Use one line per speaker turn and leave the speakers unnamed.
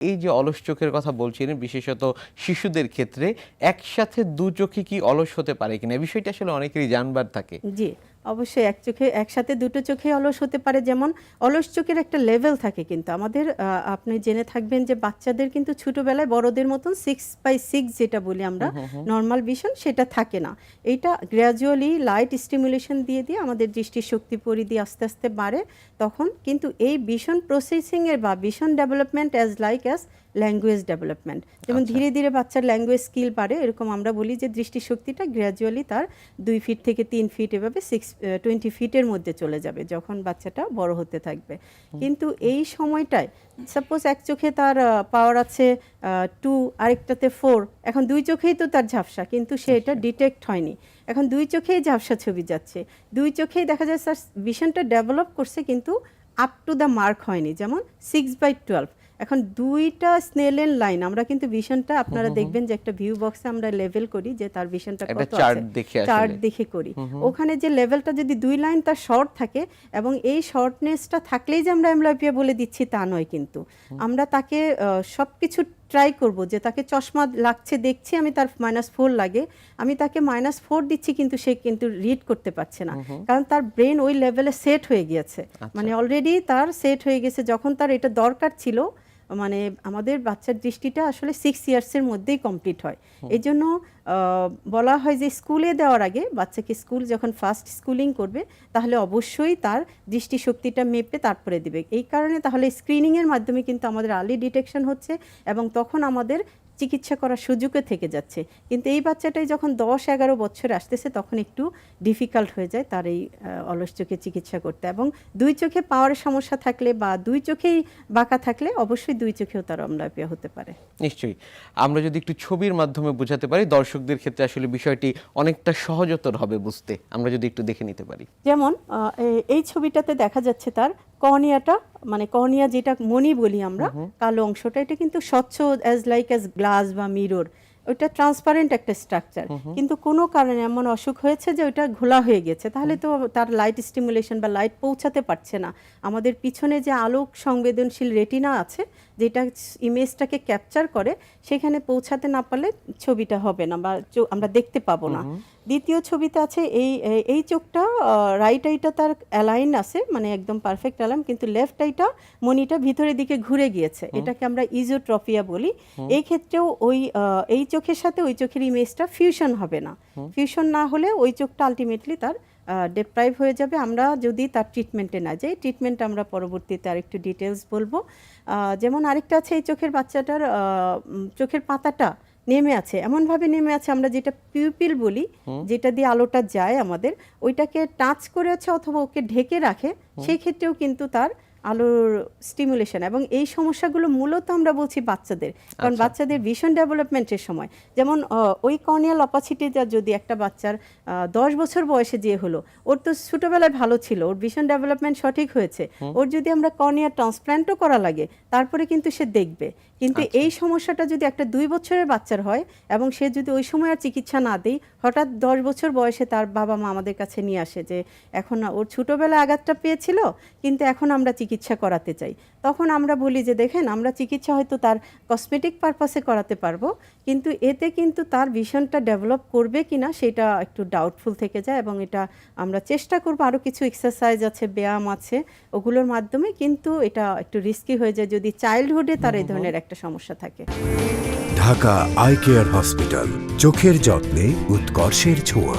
এই যে অলস চোখের কথা বলছিলেন বিশেষত শিশুদের ক্ষেত্রে, একসাথে দু চোখে কি অলস হতে পারে কিনা? বিষয়টা আসলে অনেকেরই জানবার থাকে।
জি। অবশ্যই এক চোখে একসাথে দুটো চোখে অলস হতে পারে। যেমন অলস চোখের একটা লেভেল থাকে কিন্তু। আমাদের আপনি জেনে থাকবেন যে বাচ্চাদের কিন্তু ছোটবেলায় বড়দের মতন সিক্স বাই সিক্স যেটা বলি আমরা নর্মাল ভিশন সেটা থাকে না। এইটা গ্র্যাজুয়ালি লাইট স্টিমুলেশন দিয়ে দিয়ে আমাদের দৃষ্টিশক্তি পরিধি আস্তে আস্তে বাড়ে। তখন কিন্তু এই ভিশন প্রসেসিংয়ের বা vision development as like as language development যেমন ধীরে ধীরে বাচ্চার ল্যাঙ্গুয়েজ স্কিল বাড়ে এরকম আমরা বলি যে দৃষ্টিশক্তিটা গ্র্যাজুয়ালি তার দুই ফিট থেকে তিন ফিট এভাবে সিক্স টোয়েন্টি ফিটের মধ্যে চলে যাবে যখন বাচ্চাটা বড় হতে থাকবে। কিন্তু এই সময়টায় সাপোজ এক চোখে তার পাওয়ার আছে টু আরেকটাতে ফোর এখন দুই চোখেই তো তার ঝাপসা কিন্তু সে এটা ডিটেক্ট হয়নি। এখন দুই চোখেই ঝাপসা ছবি যাচ্ছে। দুই চোখেই দেখা যায় স্যার ভিশনটা ডেভেলপ করছে কিন্তু আপ টু দ্য মার্ক হয়নি। যেমন সিক্স বাই টুয়েলভ এখন দুইটা স্নেলেন লাইন আমরা কিন্তু ভিশনটা আপনারা দেখবেন যে একটা ভিউ বক্সে আমরা লেভেল করি যে তার ভিশনটা কত আছে।
দেখে
চার্ট দেখে করি। ওখানে যে লেভেলটা যদি দুই লাইন তার শর্ট থাকে এবং এই শর্টনেসটা থাকলেই যে আমরা অ্যামলাইপিয়া বলে দিচ্ছি তা নয় কিন্তু। আমরা তাকে সব কিছু ট্রাই করব যে তাকে চশমা লাগছে দেখছি আমি তার মাইনাস ফোর লাগে। আমি তাকে মাইনাস ফোর দিচ্ছি কিন্তু সে কিন্তু রিড করতে পারছে না। কারণ তার ব্রেন ওই লেভেলে সেট হয়ে গিয়েছে। মানে অলরেডি তার সেট হয়ে গেছে। যখন তার এটা দরকার ছিল মানে আমাদের বাচ্চার দৃষ্টিটা আসলে সিক্স ইয়ার্সের মধ্যেই কমপ্লিট হয়। এই জন্য বলা হয় যে স্কুলে দেওয়ার আগে বাচ্চাকে স্কুল যখন ফার্স্ট স্কুলিং করবে তাহলে অবশ্যই তার দৃষ্টিশক্তিটা মেপে তারপরে দেবে। এই কারণে তাহলে স্ক্রিনিংয়ের মাধ্যমে কিন্তু আমাদের আর্লি ডিটেকশন হচ্ছে এবং তখন আমাদের চিকিৎসা করার সুযোগও থেকে যাচ্ছে। কিন্তু এই বাচ্চাটাই যখন দশ এগারো বছর আসতেছে তখন একটু ডিফিকাল্ট হয়ে যায় তার এই অলস চোখে চিকিৎসা করতে। এবং দুই চোখে পাওয়ার সমস্যা থাকলে বা দুই চোখেই বাঁকা থাকলে অবশ্যই দুই চোখেও তার অম্লাপিয়া হতে পারে।
নিশ্চয়ই। আমরা যদি একটু ছবির মাধ্যমে বোঝাতে পারি দর্শকদের ক্ষেত্রে আসলে বিষয়টি অনেকটা সহজতর হবে বুঝতে। আমরা যদি একটু দেখে নিতে পারি।
যেমন এই ছবিটাতে দেখা যাচ্ছে তার কর্নিয়াটা মানে কর্নিয়া যেটা মনি বলি আমরা কালো অংশটা এটা কিন্তু স্বচ্ছ অ্যাজ লাইক অ্যাজ গ্লাস বা মিরর ওইটা ট্রান্সপারেন্ট একটা স্ট্রাকচার কিন্তু কোনো কারণে এমন অসুখ হয়েছে যে ওইটা ঘোলা হয়ে গেছে। তাহলে তো তার লাইট স্টিমুলেশন বা লাইট পৌঁছাতে পারছে না। আমাদের পিছনে যে আলোক সংবেদনশীল রেটিনা আছে যেটা ইমেজটাকে ক্যাপচার করে সেখানে পৌঁছাতে না পারলে ছবিটা হবে না বা আমরা দেখতে পাবো না। দ্বিতীয় ছবিতে আছে এই এই চোখটা রাইট আইটা তার অ্যালাইন আছে মানে একদম পারফেক্ট অ্যালাইন কিন্তু লেফট আইটা মনিটা ভিতরের দিকে ঘুরে গিয়েছে। এটাকে আমরা ইজোট্রপিয়া বলি। এই ক্ষেত্রেও ওই এই চোখের সাথে ওই চোখের ইমেজটা ফিউশন হবে না। ফিউশন না হলে ওই চোখটা আলটিমেটলি তার ডেপ্রাইভ হয়ে যাবে। আমরা যদি তার ট্রিটমেন্টে না যাই ট্রিটমেন্ট আমরা পরবর্তীতে আরেকটু ডিটেলস বলব। যেমন আরেকটা আছে এই চোখের বাচ্চাটার চোখের পাতাটা। নেমে আছে। এমনভাবে নেমে আছে আমরা যেটা পিউপিল বলি যেটা দিয়ে আলোটা যায় আমাদের ওইটাকে টাচ করে আছে অথবা ওকে ঢেকে রাখে সেই ক্ষেত্রেও কিন্তু তার আলোর স্টিমুলেশন এবং এই সমস্যাগুলো মূলত আমরা বলছি বাচ্চাদের। কারণ বাচ্চাদের ভিশন ডেভেলপমেন্টের সময় যেমন ওই কর্নিয়াল অপাসিটিটা যদি একটা বাচ্চার দশ বছর বয়সে যে হলো ওর তো ছোটবেলায় ভালো ছিল ওর ভিশন ডেভেলপমেন্ট সঠিক হয়েছে। ওর যদি আমরা কর্নিয়া ট্রান্সপ্ল্যান্টও করা লাগে তারপরে কিন্তু সে দেখবে। কিন্তু এই সমস্যাটা যদি একটা দুই বছরের বাচ্চার হয় এবং সে যদি ওই সময় আর চিকিৎসা না দেই হঠাৎ দশ বছর বয়সে তার বাবা মা আমাদের কাছে নিয়ে আসে যে এখন ওর ছোটোবেলায় আঘাতটা পেয়েছিল কিন্তু এখন আমরা চিকিৎসা করাতে চাই। তখন আমরা বলি যে দেখেন আমরা চিকিৎসা হয়তো তার কসমেটিক পারপাসে করাতে পারব কিন্তু এতে কিন্তু তার ভিশনটা ডেভেলপ করবে কি না সেটা একটু ডাউটফুল থেকে যায় এবং এটা আমরা চেষ্টা করব। আরও কিছু এক্সারসাইজ আছে ব্যায়াম আছে ওগুলোর মাধ্যমে কিন্তু এটা একটু রিস্কি হয়ে যায় যদি চাইল্ডহুডে তার এই ধরনের একটা সমস্যা থাকে।
ঢাকা আই কেয়ার হসপিটাল চোখের যত্নে উৎকর্ষের ছোঁয়া।